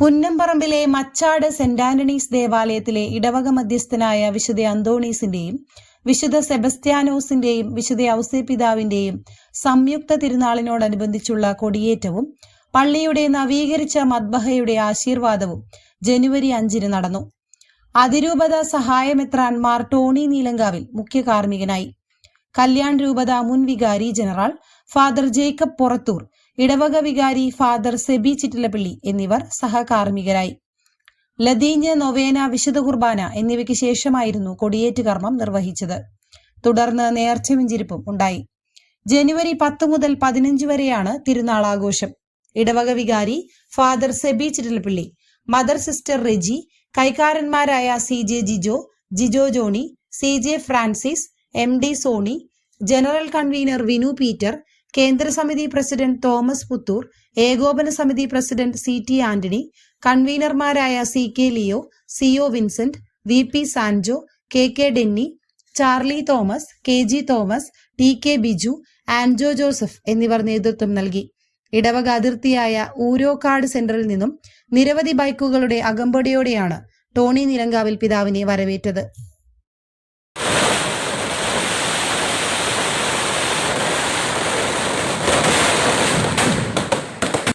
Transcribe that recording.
പുന്നമ്പറമ്പിലെ Machad saint Antony's ദേവാലയത്തിലെ ഇടവക മധ്യസ്ഥനായ വിശുദ്ധ അന്തോണീസിന്റെയും വിശുദ്ധ സെബസ്ത്യാനോസിന്റെയും വിശുദ്ധ ഔസേപിതാവിന്റെയും സംയുക്ത തിരുനാളിനോടനുബന്ധിച്ചുള്ള കൊടിയേറ്റവും പള്ളിയുടെ നവീകരിച്ച മദ്ബഹയുടെ ആശീർവാദവും ജനുവരി അഞ്ചിന് നടന്നു. അതിരൂപത സഹായമെത്രാൻ മാർ ടോണി നീലങ്കാവിൽ മുഖ്യ കാർമ്മികനായി കല്യാൺ രൂപത മുൻ വികാരി ജനറൽ ഫാദർ ജേക്കബ് പുറത്തൂർ ഇടവക വികാരി ഫാദർ സെബി ചിറ്റിലപ്പള്ളി എന്നിവർ സഹകാർമ്മികരായി. ലതീഞ്ഞ് നൊവേന വിശുദ്ധ കുർബാന എന്നിവയ്ക്ക് ശേഷമായിരുന്നു കൊടിയേറ്റ് കർമ്മം നിർവഹിച്ചത്. തുടർന്ന് നേർച്ച വെഞ്ചിരിപ്പും ഉണ്ടായി. ജനുവരി പത്ത് മുതൽ പതിനഞ്ച് വരെയാണ് തിരുനാൾ ആഘോഷം ഇടവക വികാരി father Sebi Chittilappally mother sister Reji കൈക്കാരന്മാരായ C J Jijo Jijo Johny C J Francis M D Soni general convener Vinu Peter കേന്ദ്ര സമിതി പ്രസിഡന്റ് തോമസ് പുത്തൂർ ഏകോപന സമിതി president C T Antony കൺവീനർമാരായ C K Leo C O Vincent V P Sanjo K K Denny Charly Thomas K G Thomas T K Biju Anjo Joseph എന്നിവർ നേതൃത്വം നൽകി. ഇടവക അതിർത്തിയായ ഊരോക്കാട് സെന്ററിൽ നിന്നും നിരവധി ബൈക്കുകളുടെ അകമ്പടിയോടെയാണ് ടോണി നിലങ്കാവിൽ പിതാവിനെ വരവേറ്റത്.